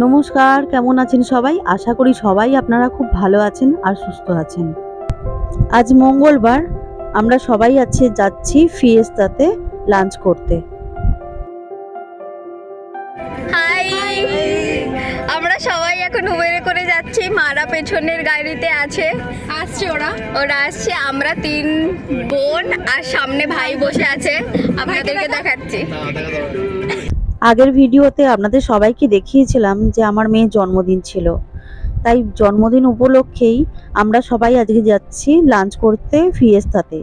নমস্কার কেমন আছেন সবাই? আশা করি সবাই আপনারা খুব ভালো আছেন আর সুস্থ আছেন। আজ মঙ্গলবার আমরা সবাই আছে যাচ্ছি ফিয়েস্তাতে লাঞ্চ করতে। হাই! আমরা সবাই এখন উবেরে করে যাচ্ছি মারা পেছনের গাড়িতে আছে। আসছে ওরা। ওরা আসছে আমরা তিন বোন আর সামনে ভাই বসে আছে। আপনাদেরকে দেখাচ্ছি। আগের ভিডিওতে আপনাদের সবাইকে দেখিয়েছিলাম যে আমার মেয়ের জন্মদিন ছিল। তাই জন্মদিন উপলক্ষেই আমরা সবাই আজকে যাচ্ছি লাঞ্চ করতে ফিয়েস্তাতে।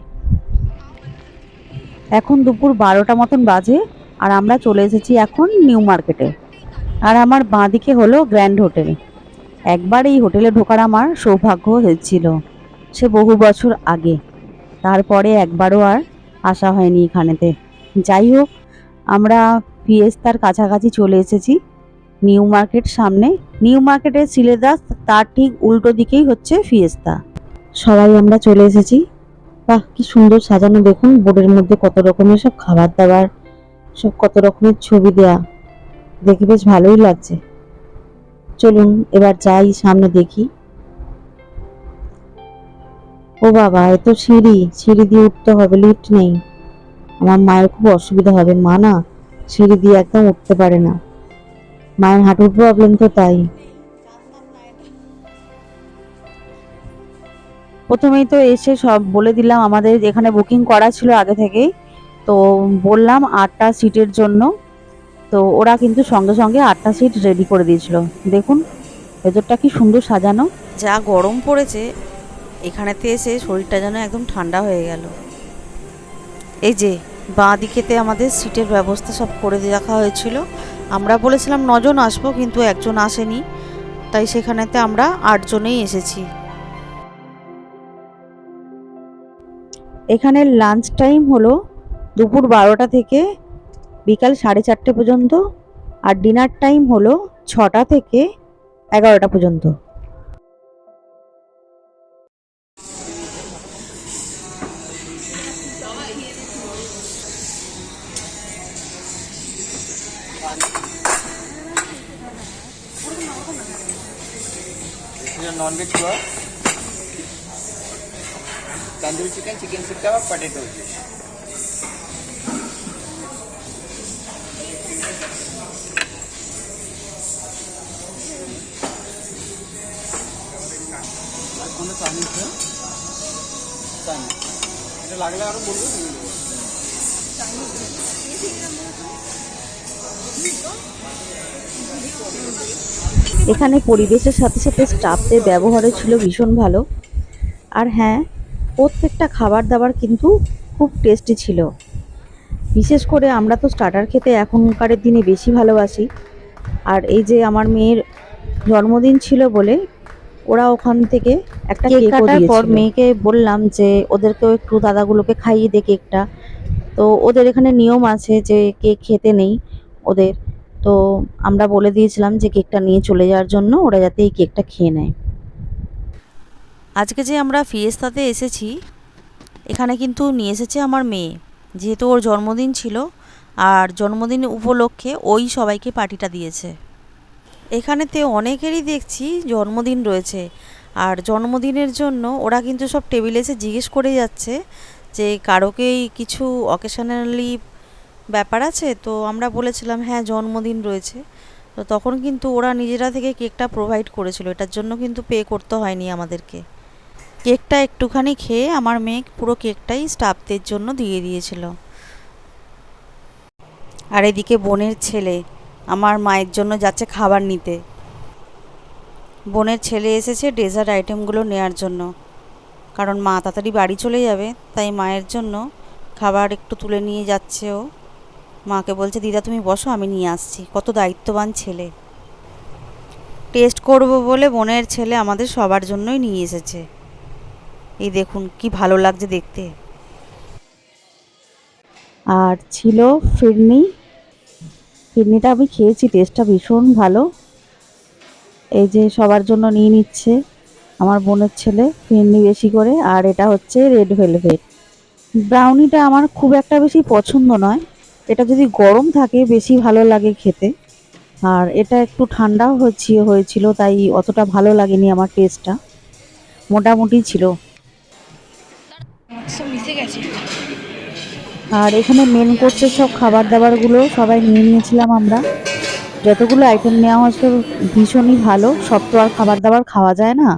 এখন দুপুর বারোটা মতন বাজে আর আমরা চলে এসেছি এখন নিউ মার্কেটে। আর আমার বাঁদিকে হলো গ্র্যান্ড হোটেল। একবার এই হোটেলে ঢোকার আমার সৌভাগ্য হয়েছিল। সে বহু বছর আগে। তারপরে একবারও আর আসা হয়নি এখানেতে। যাই হোক, আমরা ফিয়েস্তার কাছাকাছি চলে এসেছি। নিউ মার্কেট সামনে। নিউ মার্কেটের সিলেদাস তার ঠিক উল্টো দিকেই হচ্ছে ফিয়েস্তা সবাই আমরা চলে এসেছি। বাহ, কি সুন্দর সাজানো। দেখুন, বোর্ডের মধ্যে কত রকমের সব খাবার দাবার, সব কত রকমের ছবি দেয়া। দেখে বেশ ভালোই লাগছে। চলুন, এবার যাই, সামনে দেখি। ও বাবা, এ তো সিঁড়ি। সিঁড়ি দিয়ে উঠতে হবে লিফট নেই। আমার মায়ের খুব অসুবিধা হবে। মা না সিঁড়ি দিয়ে একদম উঠতে পারে না। মায়ের হাঁটুর প্রবলেম তো তাই। প্রথমেই তো এসে সব বলে দিলাম, আমাদের এখানে বুকিং করা ছিল আগে থেকেই। তো বললাম আটটা সিটের জন্য। তো ওরা কিন্তু সঙ্গে সঙ্গে আটটা সিট রেডি করে দিয়েছিল। দেখুন, ভেতরটা কি সুন্দর সাজানো। যা গরম পড়েছে, এখানেতে এসে শরীরটা যেন একদম ঠান্ডা হয়ে গেল। এই যে বাঁ দিকেতে আমাদের সিটের ব্যবস্থা সব করে রাখা হয়েছিল। আমরা বলেছিলাম নজন আসব, কিন্তু একজন আসেনি। তাই সেখানেতে আমরা আটজনেই এসেছি। এখানে লাঞ্চ টাইম হলো দুপুর বারোটা থেকে বিকাল সাড়ে চারটে পর্যন্ত আর ডিনার টাইম হলো ছটা থেকে এগারোটা পর্যন্ত। তন্দুরি চিকেন চিকেন tikka, বা পটেটো লাগলে আরও বলব এখানে পরিবেশের সাথে সাথে স্টাফদের ব্যবহারও ছিল ভীষণ ভালো। আর হ্যাঁ প্রত্যেকটা খাবার দাবার কিন্তু খুব টেস্টি ছিল। বিশেষ করে আমরা তো স্টার্টার খেতে এখনকার দিনে বেশি ভালোবাসি। আর এই যে আমার মেয়ের জন্মদিন ছিল বলে ওরা ওখান থেকে একটা কেক কাটার পর মেয়েকে বললাম যে ওদেরকেও একটু দাদাগুলোকে খাইয়ে দে কেকটা। তো ওদের এখানে নিয়ম আছে যে কেক খেতে নেই ওদের। তো আমরা বলে দিয়েছিলাম যে কেকটা নিয়ে চলে যাওয়ার জন্য ওরা যাতে এই কেকটা খেয়ে নেয়। আজকে যে আমরা ফিয়েস্তাতে এসেছি, এখানে কিন্তু নিয়ে এসেছে আমার মেয়ে। যেহেতু ওর জন্মদিন ছিল, আর জন্মদিন উপলক্ষে ওই সবাইকে পার্টিটা দিয়েছে। এখানেতে অনেকেরই দেখছি জন্মদিন রয়েছে, আর জন্মদিনের জন্য ওরা কিন্তু সব টেবিলে এসে জিজ্ঞেস করে যাচ্ছে যে কারোকেই কিছু অকেশনালি ব্যাপার আছে? তো আমরা বলেছিলাম হ্যাঁ জন্মদিন রয়েছে। তো তখন কিন্তু ওরা নিজেরা থেকে কেকটা প্রোভাইড করেছিল। এটার জন্য কিন্তু পে করতে হয়নি আমাদেরকে। কেকটা একটুখানি খেয়ে আমার মেয়ে পুরো কেকটাই স্টাফদের জন্য দিয়ে দিয়েছিল। আর এদিকে বোনের ছেলে, আমার মায়ের জন্য যাচ্ছে খাবার নিতে। বোনের ছেলে এসেছে ডেজার্ট আইটেমগুলো নেয়ার জন্য। কারণ মা তাড়াতাড়ি বাড়ি চলে যাবে, তাই মায়ের জন্য খাবার একটু তুলে নিয়ে যাচ্ছে ও। মাকে বলছে, দিদা, তুমি বসো, আমি নিয়ে আসছি। কত দায়িত্ববান ছেলে। টেস্ট করব বলে বোনের ছেলে আমাদের সবার জন্যই নিয়ে এসেছে। এই দেখুন, কি ভালো লাগছে দেখতে। আর ছিল ফিরনি। ফিরনিটা আমি খেয়েছি টেস্টটা ভীষণ ভালো। এই যে সবার জন্য নিয়ে নিচ্ছে আমার বোনের ছেলে, ফিরনি বেশি করে, আর এটা হচ্ছে রেড ভেলভেট ব্রাউনিটা আমার খুব একটা বেশি পছন্দ নয়। এটা যদি গরম থাকে, বেশি ভালো লাগে খেতে। আর এটা একটু ঠান্ডাও হচ্ছে হয়েছিল, তাই অতটা ভালো লাগেনি আমার টেস্টটা মোটামুটি ছিল। আর এখানে মেন কোর্সের সব খাবার দাবারগুলো সবাই নিয়ে নিয়েছিলাম আমরা। যতগুলো আইটেম নেওয়া হয়েছে ভীষণই ভালো, সব তো আর খাবার দাবার খাওয়া যায় না।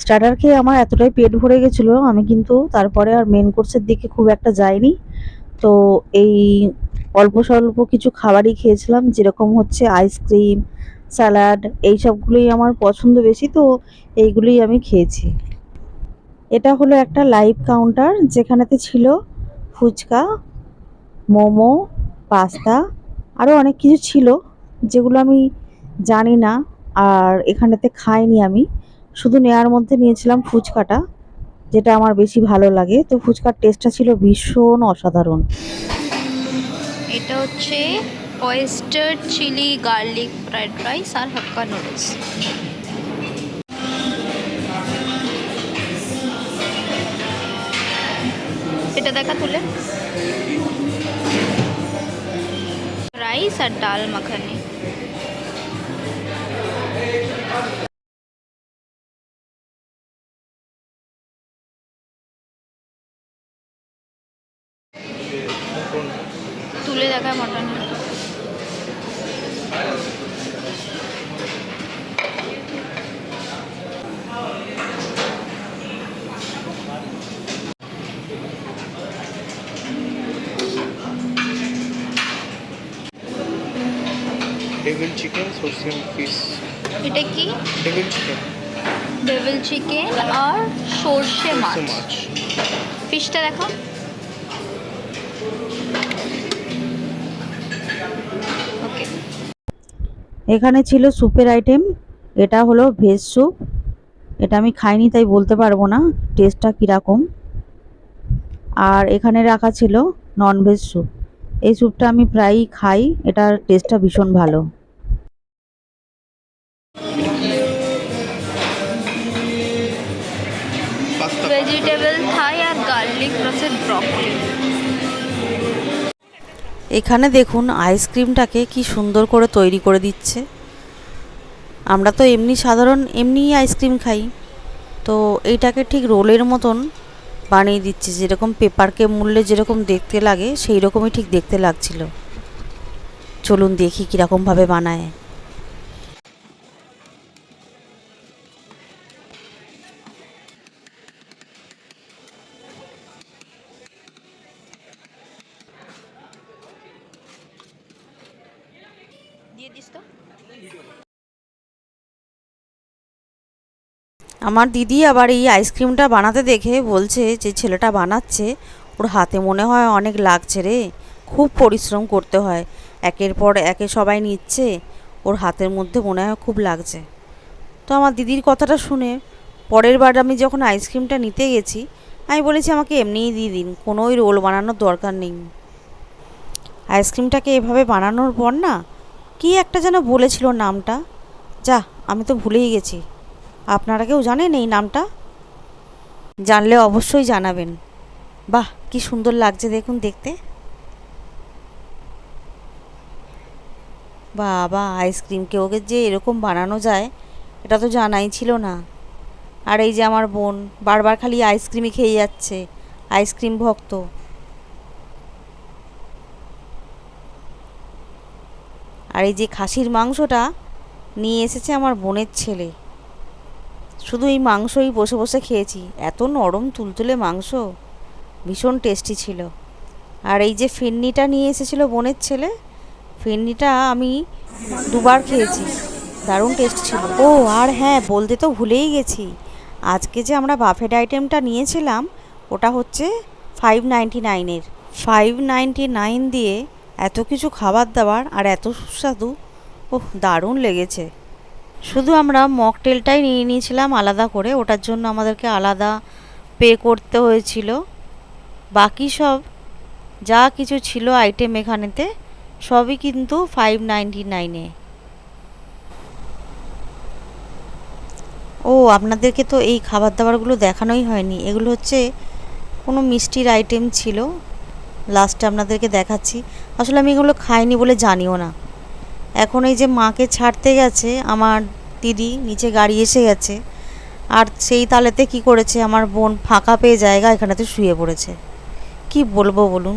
স্টার্টার খেয়ে আমার এতটাই পেট ভরে গেছিল, আমি কিন্তু তারপরে আর মেন কোর্সের দিকে খুব একটা যাইনি। তো এই অল্প স্বল্প কিছু খাবারই খেয়েছিলাম, যেরকম হচ্ছে আইসক্রিম স্যালাড এই সবগুলোই আমার পছন্দ বেশি, তো এইগুলোই আমি খেয়েছি। এটা হলো একটা লাইভ কাউন্টার যেখানেতে ছিল ফুচকা, মোমো, পাস্তা আরও অনেক কিছু ছিল যেগুলো আমি জানি না আর এখানেতে খাইনি আমি। শুধু নেওয়ার মধ্যে নিয়েছিলাম ফুচকাটা, যেটা আমার বেশি ভালো লাগে। তো ফুচকার টেস্টটা ছিল ভীষণ অসাধারণ। এটা হচ্ছে oyster chilli garlic fried rice আর হাক্কা নুডলস এটা দেখা তুলে। রাইস আর ডাল মাখানি। তুলে দেখায় মটন ডেভিল সরষে ফিশ এটা কি? ডেভিল চিকেন ডেভিল চিকেন আর সর্ষে মাছ। ফিশটা দেখো। ওকে এখানে ছিল স্যুপের আইটেম এটা হলো ভেজ স্যুপ এটা আমি খাইনি তাই বলতে পারব না। টেস্টটা কীরকম। আর এখানে রাখা ছিল নন ভেজ স্যুপ এই স্যুপটা আমি প্রায়ই খাই। এটার টেস্টটা ভীষণ ভালো। এখানে দেখুন আইসক্রিমটাকে কি সুন্দর করে তৈরি করে দিচ্ছে। আমরা তো এমনি সাধারণ, এমনিই আইসক্রিম খাই। তো এইটাকে ঠিক রোলের মতন বানিয়ে দিচ্ছে। যেরকম পেপারকে মূল্যে যেরকম দেখতে লাগে সেই রকমই ঠিক দেখতে লাগছিল। চলুন দেখি কীরকমভাবে বানায়। আমার দিদি আবার এই আইসক্রিমটা বানাতে দেখে বলছে যে ছেলেটা বানাচ্ছে, ওর হাতে মনে হয় অনেক লাগছে রে। খুব পরিশ্রম করতে হয়। একের পর একে সবাই নিচ্ছে, ওর হাতের মধ্যে মনে হয় খুব লাগছে। তো আমার দিদির কথাটা শুনে পরের বার আমি যখন আইসক্রিমটা নিতে গেছি, আমি বলেছি আমাকে এমনিই দিয়ে দিন, কোনোই রোল বানানোর দরকার নেই। আইসক্রিমটাকে এভাবে বানানোর পর না কি একটা যেন বলেছিল নামটা? যা, আমি তো ভুলেই গেছি। আপনারা কেউ জানেন এই নামটা? জানলে অবশ্যই জানাবেন। বাহ, কি সুন্দর লাগছে দেখুন দেখতে। বাবা আইসক্রিমকে ওকে যে এরকম বানানো যায়, এটা তো জানাই ছিল না। আর এই যে আমার বোন, বারবার খালি আইসক্রিমই খেয়ে যাচ্ছে। আইসক্রিম ভক্ত। আর এই যে খাসির মাংসটা নিয়ে এসেছে আমার বোনের ছেলে। শুধু এই মাংসই বসে বসে খেয়েছি। এত নরম তুলতুলে মাংস, ভীষণ টেস্টি ছিল। আর এই যে ফিরনিটা নিয়ে এসেছিল বোনের ছেলে ফিরনিটা আমি দুবার খেয়েছি। দারুণ টেস্ট ছিল। ও, আর হ্যাঁ বলতে তো ভুলেই গেছি। আজকে যে আমরা বাফেট আইটেমটা নিয়েছিলাম, ওটা হচ্ছে ফাইভ নাইনটি নাইনের ফাইভ নাইনটি নাইন দিয়ে এত কিছু খাবার দাবার আর এত সুস্বাদু ওহ দারুণ লেগেছে। শুধু আমরা মকটেলটাই নিয়ে নিয়েছিলাম আলাদা করে, ওটার জন্য আমাদেরকে আলাদা পে করতে হয়েছিল। বাকি সব, যা কিছু ছিল আইটেম এখানেতে, সবই কিন্তু ফাইভ নাইনটি নাইনে। ও, আপনাদেরকে তো এই খাবার দাবারগুলো দেখানোই হয়নি। এগুলো হচ্ছে কোনো মিষ্টির আইটেম ছিল। লাস্টে আপনাদেরকে দেখাচ্ছি। আসলে আমি এগুলো খাইনি বলে জানিও না। এখন এই যে মাকে ছাড়তে গেছে, আমার দিদি নিচে গাড়ি এসে গেছে, আর সেই তালেতে কি করেছে, আমার বোন ফাঁকা পেয়ে জায়গা এখানেতে শুয়ে পড়েছে। কি বলব বলুন?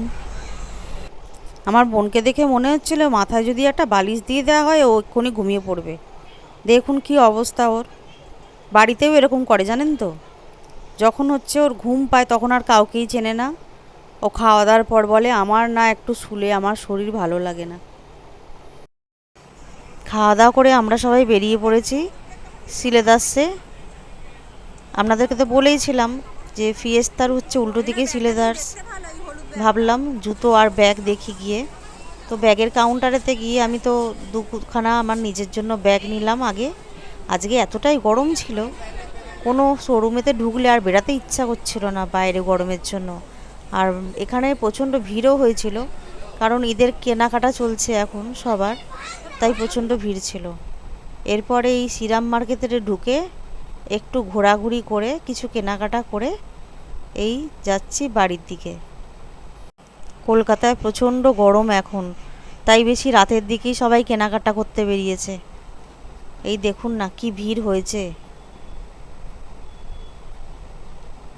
আমার বোনকে দেখে মনে হচ্ছিল মাথায় যদি একটা বালিশ দিয়ে দেওয়া হয়, ও এক্ষুনি ঘুমিয়ে পড়বে। দেখুন কি অবস্থা ওর। বাড়িতেও এরকম করে, জানেন তো? যখন হচ্ছে ওর ঘুম পায়, তখন আর কাউকেই চেনে না। ও খাওয়া দাওয়ার পর বলে, আমার না একটু শুলে, আমার শরীর ভালো লাগে না। খাওয়া দাওয়া করে আমরা সবাই বেরিয়ে পড়েছি সিলেদাসে আপনাদেরকে তো বলেইছিলাম যে ফিয়েস্তার হচ্ছে উল্টো দিকে সিলেদার্স ভাবলাম জুতো আর ব্যাগ দেখি গিয়ে। তো ব্যাগের কাউন্টারেতে গিয়ে আমি তো দুখানা আমার নিজের জন্য ব্যাগ নিলাম আগে। আজকে এতটাই গরম ছিল। কোনো শোরুমেতে ঢুকলে আর বেরাতে ইচ্ছা করছিল না বাইরে গরমের জন্য। আর এখানে প্রচণ্ড ভিড়ও হয়েছিল, কারণ ঈদের কেনাকাটা চলছে এখন সবার, তাই প্রচণ্ড ভিড় ছিল। এরপরে এই সিরাম মার্কেটে ঢুকে একটু ঘোরাঘুরি করে, কিছু কেনাকাটা করে এই যাচ্ছি বাড়ির দিকে। কলকাতায় প্রচণ্ড গরম এখন, তাই বেশি রাতের দিকেই সবাই কেনাকাটা করতে বেরিয়েছে। এই দেখুন না, কি ভিড় হয়েছে।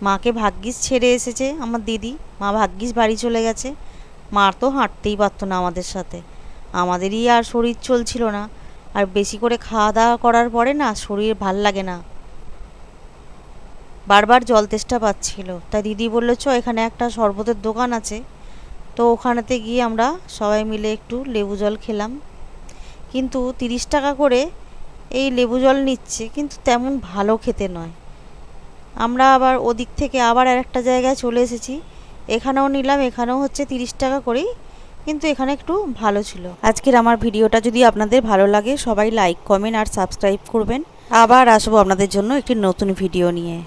মাকে ভাগ্যিস ছেড়ে এসেছে আমার দিদি। মা ভাগ্যিস বাড়ি চলে গেছে। মার তো হাঁটতেই পারতো না আমাদের সাথে। আমাদেরই আর শরীর চলছিল না। আর বেশি করে খাওয়া দাওয়া করার পরে না শরীর ভালো লাগে না। বারবার জল তেষ্টা পাচ্ছিল। তাই দিদি বলল, চ, এখানে একটা শরবতের দোকান আছে। তো ওখানেতে গিয়ে আমরা সবাই মিলে একটু লেবু জল খেলাম। কিন্তু তিরিশ টাকা করে এই লেবু জল নিচ্ছে, কিন্তু তেমন ভালো খেতে নয়। আমরা আবার ওদিক থেকে আবার আর একটা জায়গায় চলে এসেছি। এখানেও নিলাম, এখানেও হচ্ছে তিরিশ টাকা করেই, কিন্তু এখানে একটু ভালো ছিল। আজকের আমার ভিডিওটা যদি আপনাদের ভালো লাগে, সবাই লাইক, কমেন্ট আর সাবস্ক্রাইব করবেন। আবার আসব আপনাদের জন্য একটি নতুন ভিডিও নিয়ে।